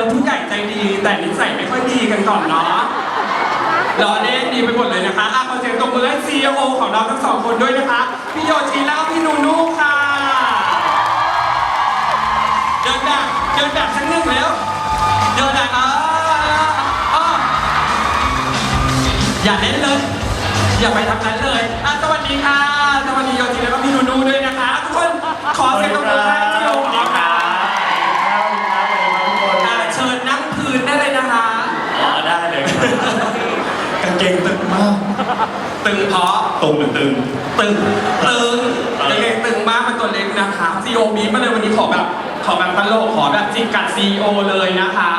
อผู้ใหญ่ใจดี แต่นิสัยไม่ค่อยดีกันก่อนเนาะรอเล่นดีไปหมดเลยนะคะอะขอเสียงตบมือให้ CEO ของเราทั้งสองคนด้วยนะคะ พี่โยชิแล้วก็พี่นูนูค่ะ เดินดักเดินดักชั้นหนึ่งแล้ว เดินดักอ่าอ่าอย่าเล่นเลย อย่าไปทางนั้นเลยอะสวัสดีค่ะ สวัสดีโยชิแล้วก็พี่นูนูด้วยนะคะ ทุกคนขอเสียงตบมือให้ กางเกงตึงมากตึงเพราะตรงหรือตึง ตึงตึงเด็กๆตึงมากเป็นตัวเล็กนะคะซีโอบีมาเลยวันนี้ขอแบบขอแบบตลกขอแบบจิกกัดซีโอเลยนะคะ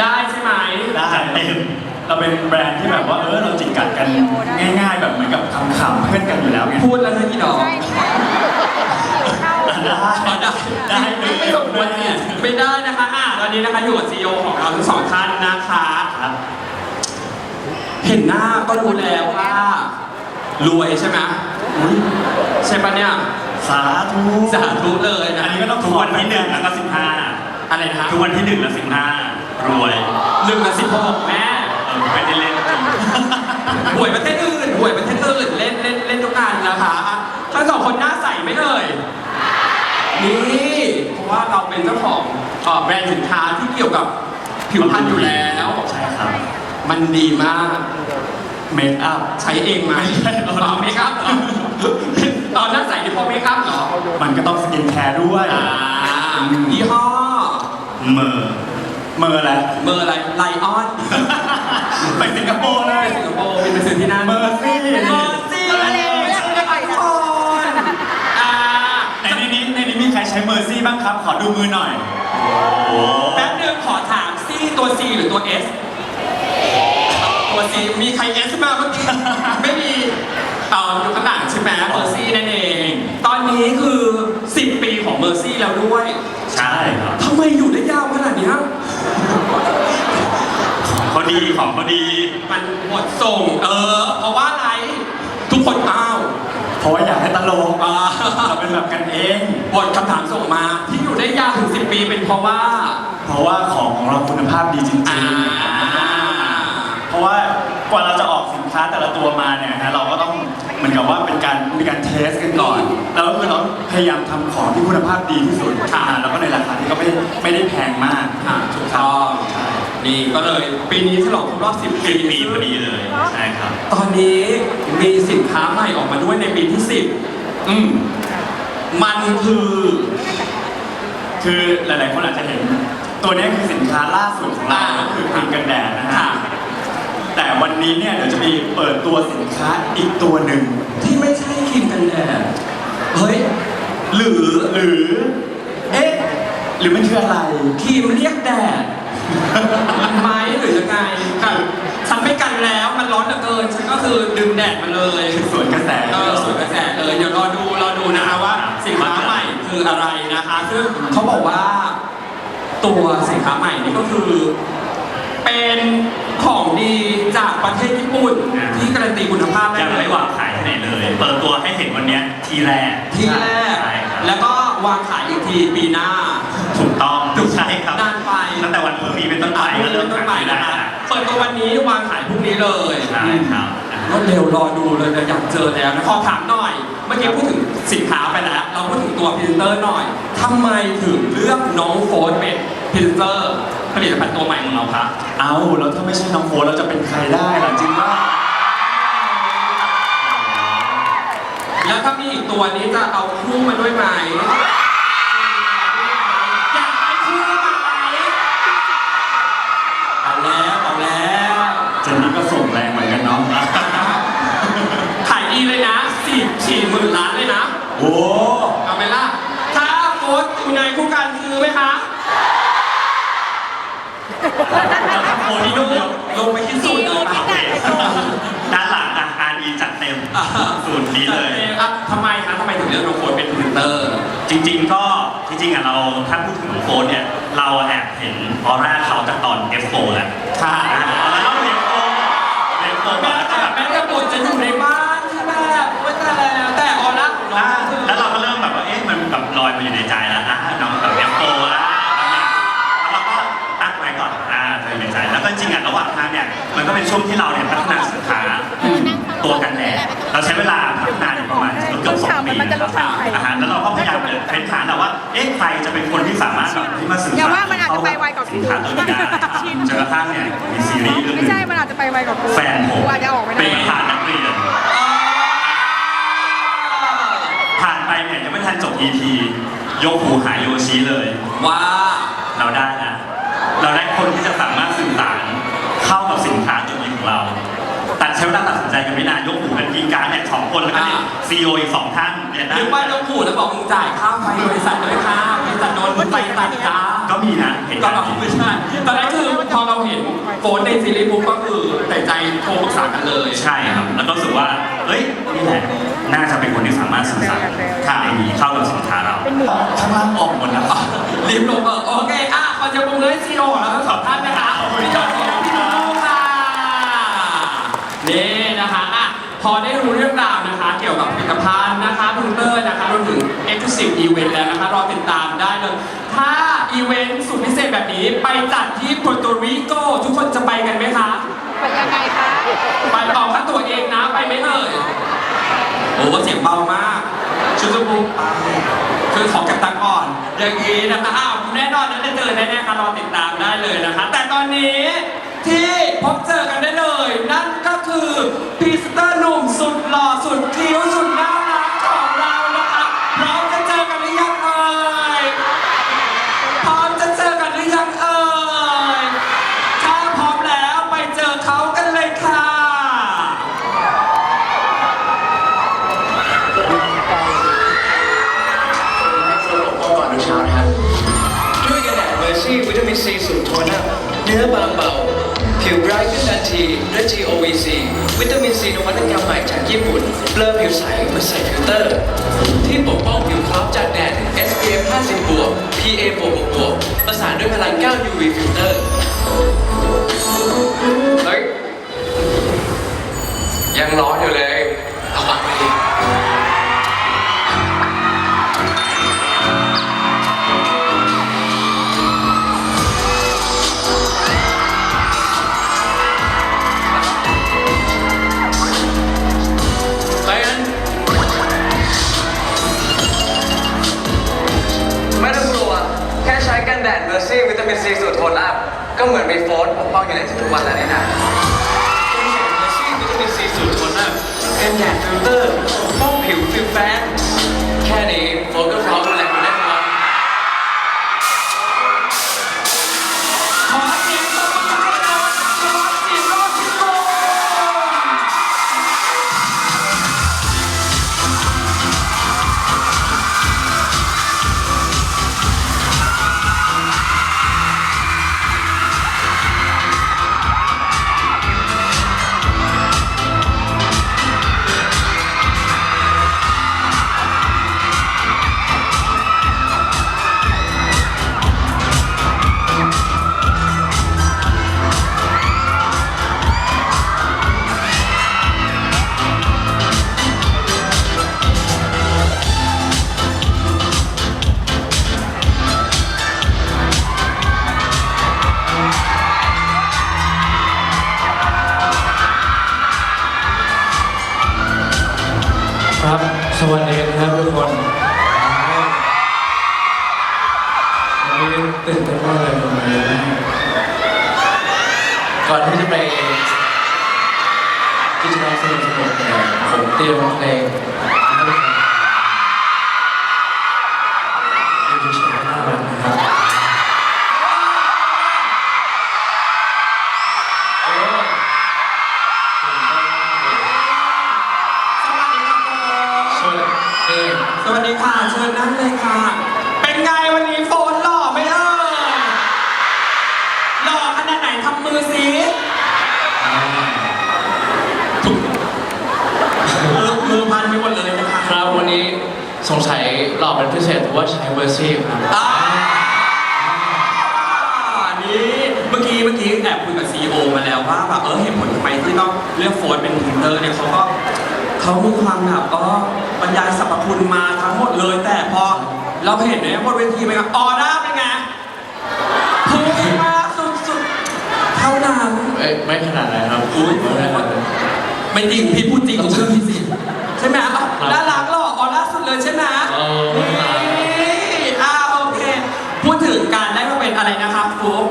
ได้ใช่ไหมได้เต็มเราเป็นแบรนด์ที่แบบว่าเออเราจิกกัดกันง่าย ๆ แบบเหมือนกับขำๆเพื่อนกันอยู่แล้วไงพูดแล้วนะอีดอกใช่ใช่เข้าได้ได้ได้เลยไม่สมควรเนี่ยไม่ได้นะคะอะตอนนี้นะคะอยู่กับซีอของเราทั้งสองท่านนะคะครับ เห็นหน้าก็รู้แล้วว่ารวยใช่ไหมอุ๊ยใช่ปะเนี่ยสาธุสาธุเลยนะอันนี้ก็ต้องทุกวันที่หนึ่งแล้วก็สิบห้าอะไรนะคะทุกวันที่หนึ่งและสิบห้ารวยลืมละสิบหกแม่ เออไม่ได้เล่นจริงหวยประเทศอื่นหวยประเทศอื่นเล่นเล่นเล่นทุกงานนะคะทั้งสองคนหน้าใสไหมเอ่ยนี่เพราะว่าเราเป็นเจ้าของเอ่อแบรนด์สินค้าที่เกี่ยวกับผิวพรรณอยู่แล้ว ใช่ครับ มันดีมาก เมคอัพใช้เองไหมต่อเมคอัพเหรอตอนหน้าใสนี่เพราะเมคอัพเหรอมันก็ต้องสกินแคร์ด้วยอ่ายี่ห้อเมอร์เมอร์อะไรเบอร์อะไรไลออนไปสิงคโปร์เลไปยสิงคโปร์บินไปซื้อที่นั่นเมอร์ซี่เมอร์ซี่ใช่ไหมคะทุกคนอ่าในนี้ในนี้มีใครใช้เมอร์ซี่บ้างครับ ขอดูมือหน่อยโอ้แป๊บนึงขอถามซี่ตัว C หรือตัว S ตัว C มีใคร S มาเมื่อกี้ไม่มีเอ่ออยู่ข้างหลังใช่ไหมเมอร์ซี่นั่นเอง ตอนนี้คือ 10 ปีของเมอร์ซี่แล้วด้วยใช่ครับทำไมอยู่ได้ยาวขนาดเนี้ยเขาดีของเขาดี มันหมดส่ง เออ เพราะว่าอะไร ทุกคนอ้าวเพราะว่าอยากให้ตลกอ่าเราเป็นแบบกันเองบทคำถามส่งมาที่อยู่ได้ยาวถึง 10 ปีเป็นเพราะว่า เพราะว่าของของเราคุณภาพดีจริงอ่าๆเพ ราะว่ากว่าเราจะออกสินค้าแต่ละตัวมาเนี่ยนะเราก็ต้องเหมือนกับว่าเป็นการมีการเทสกันก่อน แล้วก็คือเราพยายามทำของที่คุณภาพดีที่สุดค่ะอ่าแล้วก็ในราคาที่ก็ไม่ไม่ได้แพงมากอ่าถูกต้องนี่ก็เลยปีนี้ฉลองครบรอบ 10 ปี ปีพอดีเลยใช่ครับ ตอนนี้มีสินค้าใหม่ออกมาด้วยในปีที่ 10 อืม มันคือคือหลายๆคนอาจจะเห็น ตัวนี้คือสินค้าล่าสุดของเราอ่าก็คือครีมกันแดดนะฮะค่ะ แต่วันนี้เนี่ยเดี๋ยวจะมีเปิดตัวสินค้าอีกตัวหนึ่งที่ไม่ใช่ครีมกันแดดเฮ้ยหรือหรือเอ๊ะหรือมันคืออะไรครีมเรียกแดดมันไหมหรือยังไงกันฉันไม่กันแล้วมันร้อนเหลือเกินฉันก็คือดึงแดดมาเลยสวนกระแสเออสวนกระแสเลยเดี๋ยวรอดูรอดูนะคะว่าสินค้าใหม่คืออะไรนะคะซึ่งเขาบอกว่า ตัวสินค้าใหม่นี่ก็คือ เป็น ของดีจากประเทศญี่ปุ่นที่การันตีคุณภาพได้ยังเลไม่ยวางขายที่ไหนเลย เปิดตัวให้เห็นวันเนี้ยทีแรกที่แรก ใช่ครับแล้วก็วางขายอีกทีปีหน้า ถูกต้องใช่ครับนานไป ตั้งแต่วันพรุ่งนี้เป็นต้นไปก็เริ่มต้นขายใหม่ได้นะคะแล้วเปิดตัววันนี้วางขายพรุ่งนี้เลยใช่ครับ รวดเร็วรอดูเลยนะอยากเจอแล้วนะขอถามหน่อย เมื่อกี้พูดถึงสินค้าไปแล้ว เราพูดถึงตัวพรีเซนเตอร์หน่อยทำไมถึงเลือกน้องโฟนเป็นพรีเซนเตอร์ ผลิตภัณฑ์ตัวใหม่ของเราครับ เอาแล้วถ้าไม่ใช่น้องโฟนเราจะเป็นใครได้ล่ะจริงว่าแล้วถ้ามีอีกตัวนี้จะเอาคู่มาด้วยไหมอยากให้คู่ไหมเอาแล้วเอาแล้วเจนนี่ก็ส่งแรงเหมือนกันเนาะขายดีเลยนะสี่สี่หมื่นล้าน จริง ๆ ก็จริงๆอะเราถ้าพูดถึงโฟนเนี่ย เราแอบเห็นออร่าเขาจากตอน F4 แหละใช่แล้วเด็กโฟนเด็กโฟนแม้แต่แม้แต่บทจะอยู่ในบ้านใช่ไหมไม่ยแต่แล้วแต่ออร่าของเราแล้วเราก็เริ่มแบบว่าเอ๊ะมันแบบลอยมาอยู่ในใจแล้วอะน้องแบบ F4 แล้วแล้วเราก็ตั้งไว้ก่อนอ่าอยู่ในใจแล้วก็จริงๆอะระหว่างทางเนี่ยมันก็เป็นช่วงที่เราเนี่ยพัฒนาสินค้า ตัวกันแดดเราใช้เวลาพัฒนาอยู่ประมาณเกือบสองปีนะครับอาหารแล้วเราก็พยายามเฟ้นหาแต่ว่าเอ๊ะใครจะเป็นคนที่สามารถแบบที่มาสื่ออย่าสารว่ามันอาจจะไปไวกว่ากูสินค้าตัวนี้ได้จนกระทั่งเนี่ยมีซีรีส์เรื่องหไม่นึงใช่มันอาจจะไปไวกว่ากูแฟนผมกูอาจจะออกไม่เป็ได้นประธานนักเรียนผ่านไปเนี่ยยังไม่ทันจบ EP ยกหูหาโยชิเลยว่าเราได้นะเราได้คนที่จะสามารถสื่อสารเข้ากับสินค้าตัวนี้ของเราแต่ใช้เวลาตัด แล้วก็เนี่ยซีอีโออีกสองท่านเนี่ยนะหรือว่าลงหูแล้วบอกมึงจ่ายค่าไฟบริษัทด้วยค่ะบริษัทโดนไฟตัดจ้าก็มีนะเห็นตกัอนนเราไม่ใช่ตอนนั้นคือพอเราเห็นโฟนในซีรีส์ปุ๊บก็คือแต่ใจโทรปรึกษากันเลยใช่ครับ แล้วก็รู้สึกว่าเฮ้ยนี่แหละน่าจะเป็นคนที่สามารถสื่อสารข่าวนี้เข้ากับสินค้าเราข้างล่างออกหมดแล้วรีบลงเออโอเคอะขอเชิญปรบมือให้ซีโอของเราทั้งสองท่านนะคะขอบคุณที่จอดของพี่น้องค่ะนี่นะคะอะ พอได้รู้เรื่องราวนะคะ เกี่ยวกับผลิตภัณฑ์นะคะพรีเตอร์นะคะรวมถึง Exclusive Event แล้วนะคะ รอติดตามได้เลย ถ้าอีเวนต์สุดพิเศษแบบนี้ไปจัดที่ปัวโตริโกทุกคนจะไปกันไหมคะ ไปยังไงคะ ไปออกค่าตัวเองนะ ไปไหมเอ่ยโอ้เสียงเบามากชุดสมุกคือขอเก็บตังค์ก่อน อย่างนี้นะคะอ้าวแน่นอนนะจะเจอแน่ๆค่ะรอติดตามได้เลยนะคะ แต่ตอนนี้ ที่พบเจอกันได้เลย นั่นก็คือพรีเซนเตอร์หนุ่มสุดหล่อสุดคิ้วสุดน่ารักของเรานะคะพร้อมจะเจอกันหรือยังเอ่ยพร้อมจะเจอกันหรือยังเอ่ยถ้าพร้อมแล้วไปเจอเขากันเลยค่ะก่อนดูเช้านะครับด้วยกันแดดเมอร์ซี่วิตามินซีสูตรโทนอัพเนื้อบางเบา ไรท์ขึ้นทันทีและ GOVC วิตามินซีนวัตกรรมใหม่จากญี่ปุ่นเปลอผิวใสเมื่อใส่ฟิลเตอร์ ที่ปกป้องผิวคล้ำจากแดด SPF 50บวก PA บวกบวกบวกประสานด้วยพลัง 9 UV ฟิลเตอร์เฮ้ยยังร้อนอยู่เลย ดดเมอร์ซี่วิตามินซีสูตรโทนอัพก็เหมือนมีโฟนปกป้องอยู่ในทุกๆวันแล้วนี่นะกันแดดเมอร์ซี่วิตามินซีสูตรโทนอัพเป็นแดดฟิลเตอร์ปกป้องผิวฟิลแฟนแค่นี้โฟนก็พร้อมแล้ว ก่อนที่จะไปกิจกรรมสนุกสนุกๆเนี่ยผมเตรียมเพลง สงสัยหล่อเป็นพิเศษถือว่าใช้เวอร์ซี่ครับอ่านี่เมื่อกี้เมื่อกี้แอบคุยกับซีอมาแล้วว่าแบบเออเหตุผลทำไมที่ต้องเลือกโฟนเป็นพรีเตอร์เนี่ยเขาก็เขามีความแบบก็บรรยายสรรพคุณมาทั้งหมดเลย แต่พอเราเห็นเนี่ยบนเวทีเป็นไงออร่าเป็นไงพุ่งมากสุดๆเท่านั้นเอ้ยไม่ขนาดนั้นครับอุ๊ยไม่ขนาดนั้นไม่จริงพี่พูดจริงผมเชื่อพี่สิใช่ไหมอะน่ารัก เลยใช่ไหมเออนี่อ่าโอเค พูดถึงการได้มาเป็นอะไรนะครับฟุ๊ก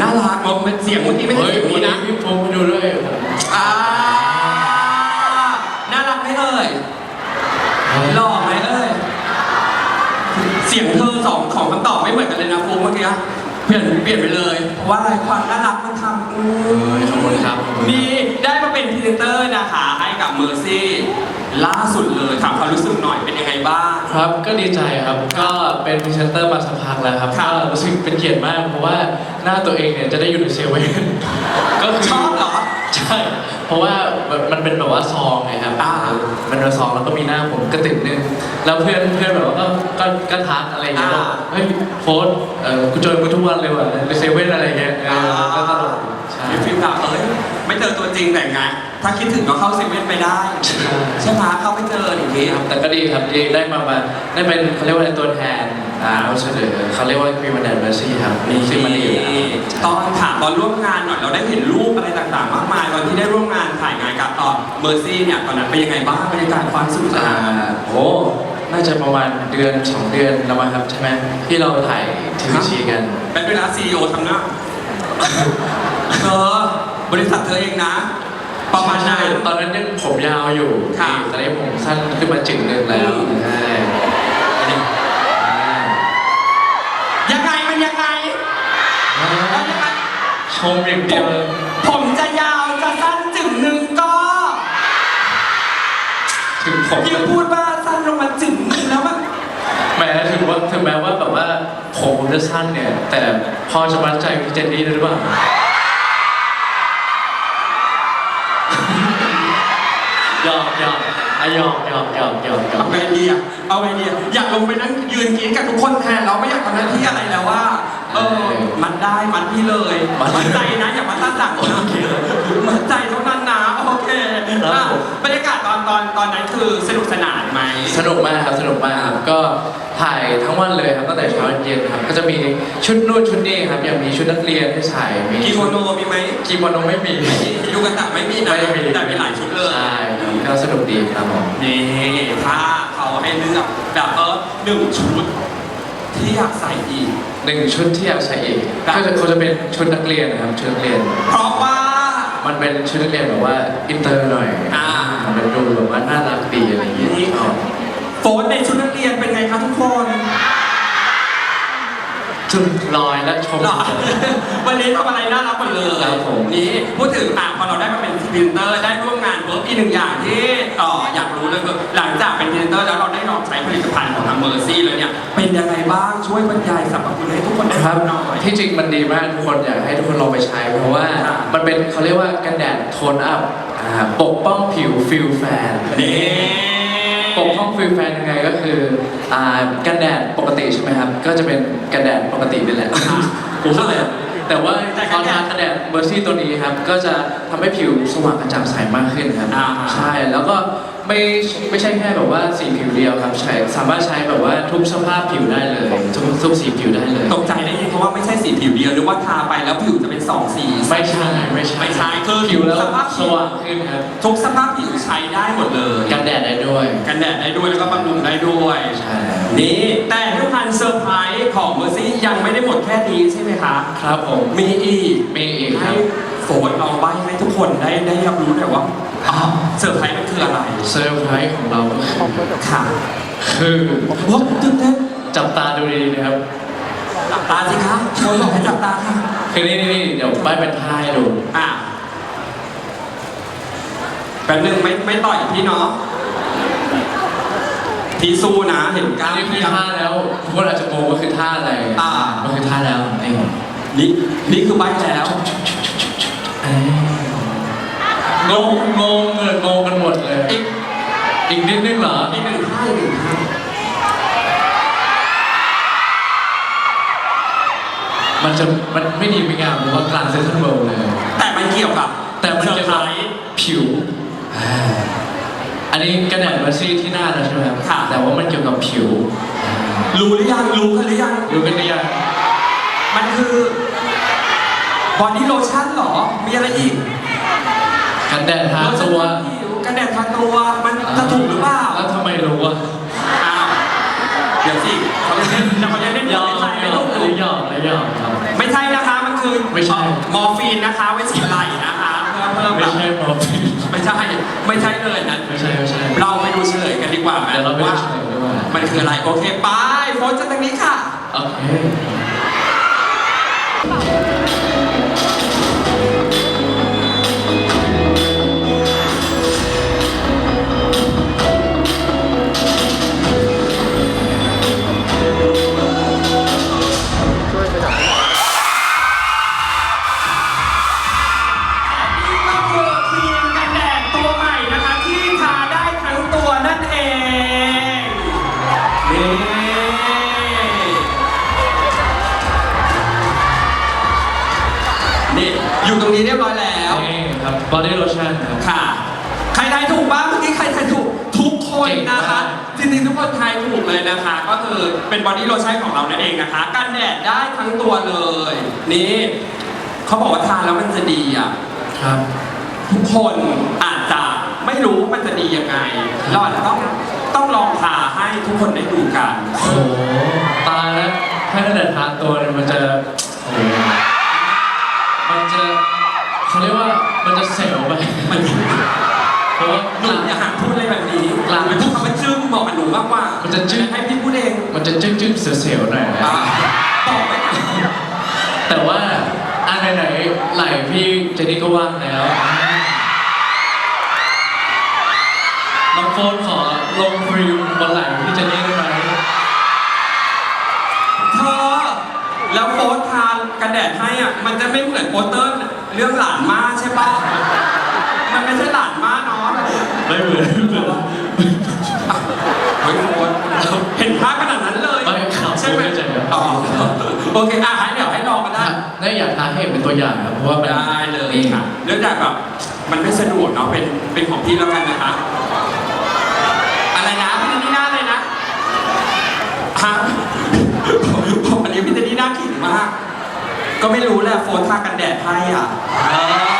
น่ารักมองเป็นเสียงเมื่อกี้ไม่ใช่เฮ้ยเสียงวันนี้นี้นะ พี่โฟมไปดูด้วยอ่า น่ารักไหมเอ่ย หล่อไหมเอ่ย เสียงเธอสองของคำตอบไม่เหมือนกันเลยนะฟุ๊กเมื่อกี้ เปลี่ยนเปลี่ยนไปเลยเพราะว่าอะไรความน่ารักมันทำอืมเฮ้ยขอบคุณครับขอบคุณนี่ได้มาเป็นพรีเซนเตอร์นะคะให้ กับเมอร์ซี่ล่าสุดเลยถามความรู้สึกหน่อยเป็นยังไงบ้าง ครับก็ดีใจครับก็เป็นพรีเซนเตอร์มาสักพักแล้วครับครับก็รู้สึกเป็นเกียรติมากเพราะว่าหน้าตัวเองเนี่ยจะได้อยู่ในเซเว่นก็คืชอบเหรอ ใช่เพราะว่ามันเป็นแบบว่าซองไงครับอ่ามันเป็นซองแล้วก็มีหน้าผมกระติกนึงแล้วเพื่อนเพื่อนแบบว่าก็ก็ก็ทักอะไรอย่างเงี้ยบอกเฮ้ยโฟนเออกูเจอมึงทุกวันเลยว่ะในเซเว่นอะไรเงี้ยเออก็ตลกใช่มีฟิลแบบเอ้ย ไม่เจอตัวจริงแต่ไงถ้าคิดถึงก็เข้าเซเว่นไปได้ใช่ไหมเข้าไปเจออย่างนี้ครับแต่ก็ดีครับดีได้มามาได้เป็นเขาเรียกว่าอะไรตัวแทนอ่าเราเสนอเขาเรียกว่าพรีมันแดนเมอร์ซี่ครับนี่ซึ่งมันดีอยู่แล้วตอนถามตอนร่วมงานหน่อยเราได้เห็นรูปอะไรต่างๆ มากมายตอนที่ได้ร่วมงานถ่ายงานกับตอนเมอร์ซี่เนี่ยตอนนั้นเป็นยังไงบ้างบรรยากาศความสนุกสอ่านานโอ้น่าจะประมาณเดือนสองเดือนแล้วมั้งครับใช่ไหมที่เราถ่ายทีวีชีกันเป็นเวลาซีอีโอทำหน้าเธอ บริษัทเธอเองนะ ประมาณนั้นใช่ตอนนั้นยังผมยาวอยู่ค่ะ ตอนนี้ผมสั้นขึ้นมาจึงหนึ่งแล้วอืมใช่อ่ายังไงมันยังไงแล้วยังไงชมอย่างเดียวเลยผมจะยาวจะสั้นจึงหนึ่งก็ ถึงผมยิ่งพูดว่าสั้นลงมาจึงหนึ่งแล้วมันแม้ถึงว่าถึงแม้ว่าแบบว่าผมผมจะสั้นเนี่ย แต่พอจะมัดใจพี่เจนนี่ได้หรือเปล่า อกอะหยอกหยอกหยอกหยอกหยอเอากไงดีอะเอาไงดีอะอยากลงไปนั่งยืนกรีดกับทุกคนแทนเราไม่อยากทำหน้าที่อะไรแล้วว่า เออ มันได้มันพี่เลยมันใจนะอย่ามาตั้งหลังนะมันใจเท่านั้นนะโอเคอะบรรยากาศ ตอนตอนตอนนั้นคือสนุกสนานไหม สนุกมากครับสนุกมากครับก็ถ่ายทั้งวันเลยครับตั้งแต่เช้าเย็นครับก็จะมีชุดนู่นชุดนี้ครับอย่างมีชุดนักเรียนให้ใส่มีกิโมโนมีไหมกิโมโนไม่มี ยูกันตะไม่มีนะไม่มี แต่มีหลายชุดเลย ใช่ครับก็สนุกดีครับผม นี่ถ้าเขาให้เลือกแบบเออหนึ่งชุด ที่อยากใส่อีก หนึ่งชุดที่อยากใส่อีกครับ ก็จะเขาจะเป็นชุดนักเรียนนะครับชุดนักเรียน เพราะว่า มันเป็นชุดนักเรียนแบบว่าอินเตอร์หน่อยอ่า มันเป็นดูแบบว่าน่ารักดีอะไรอย่างเงี้ยนี่ชอบโฟนในชุดนักเรียนเป็นไงคะทุกคนจุดลอยและชม หรอ วันนี้ทำอะไรน่ารักหมดเลยครับผมนี่พูดถึงอะพอเราได้มาเป็นพรีเซนเตอร์ได้ร่วมงานเวิร์กอีกหนึ่งอย่างที่เอ่ออยากรู้เลยคือหลังจากเป็นพรีเซนเตอร์แล้วเราได้ลองใช้ผลิตภัณฑ์ของทางเมอร์ซี่แล้วเนี่ยเป็นยังไงบ้างช่วยบรรยายสรรพคุณให้ทุกคนได้ครับฟังหน่อย ที่จริงมันดีมากทุกคนอยากให้ทุกคนลองไปใช้ เพราะว่าครับ มันเป็นเขาเรียกว่ากันแดดโทนอัพ อ่าปกป้องผิวฟิลแฟน นี่ ปกป้องฟิลแฟนยังไงก็คืออ่ากันแดดปกติใช่ไหมครับ ก็จะเป็นกันแดดปกตินี่แหละผมก็เลยแต่ว่าพอทากันแดดเบอร์ซี่ตัวนี้ครับ ก็จะทำให้ผิวสว่างกระจ่างใสมากขึ้นครับ อ่า ใช่ แล้วก็ ไม่ไม่ใช่แค่แบบว่าสีผิวเดียวครับใช้สามารถใช้แบบว่าทุกสภาพผิวได้เลยทุกทุกสีผิวได้เลย ตกใจได้ยินเพราะว่าไม่ใช่สีผิวเดียวหรือว่าทาไปแล้วผิวจะเป็นสองสีไม่ใช่ไม่ใช่ไม่ใช่คือผิวแล้วสภาพสผิวว่างขึ้นครับทุกสภาพผิวใช้ได้หมดเลยกันแดดได้ด้วย กันแดดได้ด้วยแล้วก็บำรุงได้ด้วยใช่นี่แต่ผลิตภัณฑ์เซอร์ไพรส์ของเมอร์ซี่ยังไม่ได้หมดแค่นี้ใช่ไหมคะ ครับผมมีอีกมีอีกคให้รับโฟนเอาใบให้ทุกคนได้ได้รับรู้หน่อยว่าอ๋อเซอร์ไพรส์มันคืออะไรเซอร์ไพรส์ของเราก็คือค่ะคือว้าวตื่นเต้นจับตาดูดีๆนะครับจับตาสิคะโฟนบอกให้จับตาค่ะคือนี่นี่นี่เดี๋ยวใบเป็นท่าให้ดูอะแป๊บนึงไม่ไม่ต่อยพี่เนาะพี่สู้นะเห็นกล้ามนี่คือพี่ยังท่าแล้วทุกคนอาจจะงงว่าคือท่าอะไรอ่ามันคือท่าแล้วนี่นี่นี่คือใบแล้วเอ้ย งงงงเอองงกันหมดเลย อีกอีกนิดนึงเหรอ อีกหนึ่งท่าอีกหนึ่งท่ามันจะมันไม่ดีไม่งามเพราะว่ากลางเซนทรัลเวิลด์เลย แต่มันเกี่ยวกับแต่มันเกี่ยวกับซอร์ไพรส์ผิวอ่าอันนี้กระแดดมาซี่ที่หน้าเราใช่ไหมครับค่ะแต่ว่ามันเกี่ยวกับผิว รู้หรือยังรู้กันหรือยังรู้กันหรือยัง มันคือ บอดี้โลชั่นเหรอ มีอะไรอีกกันแดดทาโลชั่นตัวทาผิวกันแดดทาตัว มันจะถูกหรือเปล่าแล้วทำไมรู้อะอ้าวเดี๋ยวสิเขาจะเล่นเขาจะเล่นยอมไม่ใช่ยไม่อต้อมงหรือยอมหรือยอมครับ ไม่ใช่นะคะมันคือไม่ใช่มอร์ฟีนนะคะไว้ฉีดไหล่นะคะเพื่อเพิ่มแบไม่บใช่หมอผีไม่ใช่ไม่ใช่เลยนะไม่ใช่ไม่ใช่เราไปดูเฉลยกันดีกว่าไหมเดี๋ยวเราไปดูว่าเฉลยดีกว่ามันคืออะไรโอเคไปโฟนจากทางนี้ค่ะโอเค นี่ครับ body lotion ครับ ค่ะ ใครทายถูกบ้างเมื่อกี้ใครทายถูกทุกคนนะคะ จริงๆทุกคนทายถูกเลยนะคะ ก็คือเป็นบอดี้โลชั่นของเรานั่นเองนะคะ กันแดดได้ทั้งตัวเลย นี่เขาบอกว่าทานแล้วมันจะดีอะ ครับ ทุกคนอาจจะไม่รู้ว่ามันจะดียังไงเราอาจจะต้องต้องลองทาให้ทุกคนได้ดูกัน โอ้โหตายแล้วถ้ากันแดดทาตัวเนี่ยมันจะโอ้โห เซลล์ไปมันเพราะว่าหนูอย่าหาพูดอะไรแบบนี้กลางไปพูดคำว่าจึ้งบอกกับหนูมากกว่ามัมันจะจึ้ง ให้พี่พูดเองมันจะจึ๊กๆเสียวๆหน่อยนะอ่าบอกไปค่ะแต่ว่าอันไหนๆไหลพี่เจนนี่ก็ว่างแล้วน้องโฟนขอลงครีมบนไหล่พี่เจนนี่ได้ไหมเธอแล้วโพสต์ทานกันแดดให้อะมันจะไม่เหมือนโปสเตอร์ เรื่องหลานมาใช่ปะมันไม่ใช่หลานมาเนาะไม่เหมือนไม่เหมือนเฮ้ยโพสต์เห็นภาพขนาดนั้นเลยไม่ครับใช่ไหมไม่ใช่ครับ อ๋อโอเคอะให้เดี๋ยวให้ลองกันได้ ได้อยากทานให้เห็นเป็นตัวอย่างครับเพราะว่ามัน ได้เลยค่ะเนื่องจากแบบมันไม่สะดวกเนาะเป็นเป็นของพี่แล้วกันนะคะ อะไรนะพี่เจนนี่หน้าเลยนะฮะผมอันนี้พี่เจนนี่หน้าขิงมาก ก็ไม่รู้แหละโฟนทากันแดดให้อะเออ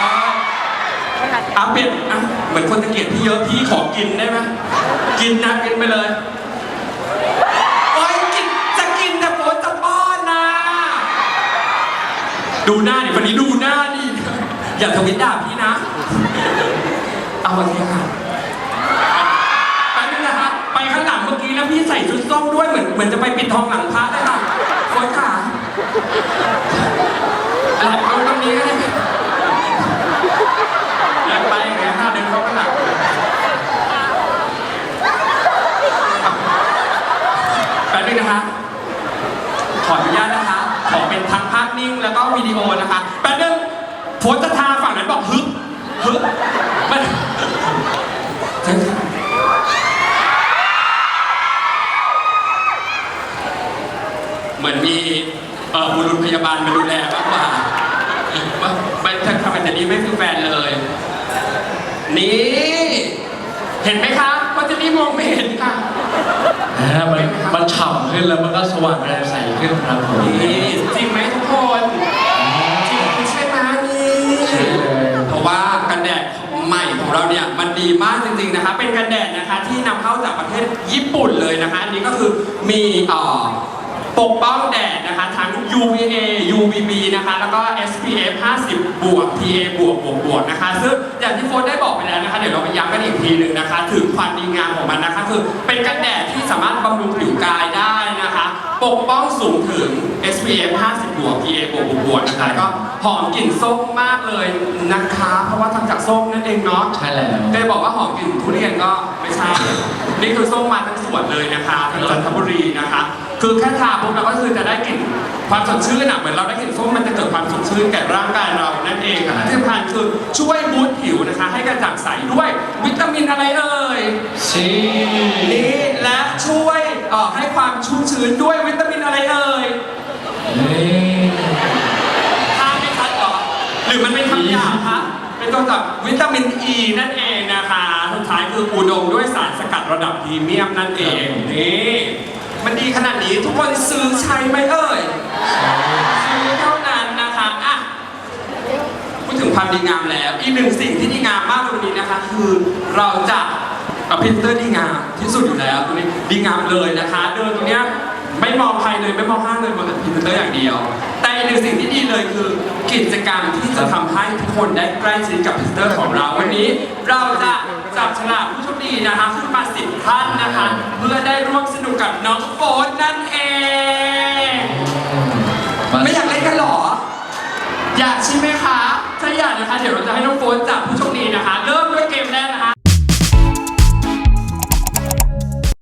อะเปลี่ยนอะเหมือนคนตะเกียบพี่เยอะพี่ขอกินได้ไหมกินนะกินไปเลยโอ้ยกินจะกินแต่โฟนจะป้อนนะ ดูหน้าดิวันนี้ดูหน้าดิอย่าทวิตด่าพี่นะ เอาโอเคค่ะไปนึงนะคะไปข้างหลังเมื่อกี้แล้วพี่ใส่ชุดส้มด้วยเหมือนเหมือนจะไปปิดทองหลังพระได้ค่ะโค้ชขา อะไรเอาตรงนี้ก็ได้เดินไปอย่างเงี้ยค่ะเดินเข้าข้างหลังแป๊บนึงนะคะ ขออนุญาตนะคะ ขอเป็นทั้งภาพนิ่งแล้วก็วิดีโอนะคะ แป๊บนึงโพสต์จะทาฝั่งนั้นบอกฮึบฮึบมันเชิญค่ะเหมือนมีเอ่อบุรุษพยาบาลมาดูแลมากกว่าว่าไม่ถ้าทำแบบนี้ไม่คือแฟนเลย นี่ เห็นไหมคะว่าจะนี่มองไม่เห็นค่ะนะฮะมันมันฉ่ำขึ้นแล้วมันก็สว่างแรงใสขึ้นครับผมนี่จริงไหมทุกคนจริงใช่ไหมนี่ใช่เลยเพราะว่ากันแดดใหม่ของเราเนี่ยมันดีมากจริงๆนะคะ เป็นกันแดดนะคะที่นำเข้าจากประเทศญี่ปุ่นเลยนะคะอันนี้ก็คือมีเอ่อ ปกป้องแดดนะคะ ทั้ง UVA UVB นะคะ แล้วก็ SPF 50 บวก PA บวกบวกบวกนะคะ ซึ่งอย่างที่โฟนได้บอกไปแล้วนะคะ เดี๋ยวเราไปย้ำกันอีกทีหนึ่งนะคะ ถึงความดีงามของมันนะคะ คือเป็นกันแดดที่สามารถบำรุงผิวกายได้นะคะ ปกป้องสูงถึง SPF 50 บวก PA บวกบวกบวกนะคะแล้วก็หอมกลิ่นส้มมากเลยนะคะ เพราะว่าทำจากส้มนั่นเองเนาะ ใช่แล้วเคยบอกว่าหอมกลิ่นทุเรียนก็ไม่ใช่ นี่คือส้มมาทั้งสวนเลยนะคะทางจันทบุรีนะคะ คือแค่ทาปุ๊บเราก็คือจะได้กลิ่นความสดชื่นอะเหมือนเราได้กลิ่นส้มมันจะเกิดความสดชื่นแก่ร่างกายเรานั่นเองค่ะที่สำคัญคือช่วยบูสต์ผิวนะคะ ให้กระจ่างใสด้วยวิตามินอะไรเอ่ยซีนี่และช่วยเอ่อให้ความชุ่มชื้นด้วยวิตามินอะไรเอ่ยนี่ทานไม่ชัดเหรอหรือมันเป็นคำหยาบคะเป็นตัวจากวิตามินอ e ีนั่นเอง นะคะสุดท้ายคืออุดมด้วยสารสกัดระดับพรีเมียมนั่นเองนี่มันดีขนาดนี้ทุกคนซื้อใช้ไหมเอ่ยซื้อเท่านั้นนะคะอะดีงามแล้ว อีกหนึ่งสิ่งที่ดีงามมากในวันนี้นะคะ คือเราจะเอาพรีเซนเตอร์ดีงามที่สุดอยู่แล้วตรงนี้ดีงามเลยนะคะ เดินตรงเนี้ย ไม่มองใครเลยไม่มองห้างเลยมองแต่พรีเซนเตอร์อย่างเดียว แต่อีกหนึ่งสิ่งที่ดีเลยคือกิจกรรมที่จะทำให้ทุกคนได้ใกล้ชิดกับพรีเซนเตอร์ของเราวันนี้ เราจะจับฉลากผู้โชคดีนะคะขึ้นมาสิบท่านนะคะ เพื่อได้ร่วมสนุกกับน้องโฟนนั่นเอง ไม่อยากเล่นกันหรอ อยากใช่ไหมคะ ถ้าอยากนะคะ เดี๋ยวเราจะให้น้องโฟนจับผู้โชคดีนะคะ เริ่มด้วยเกมแรก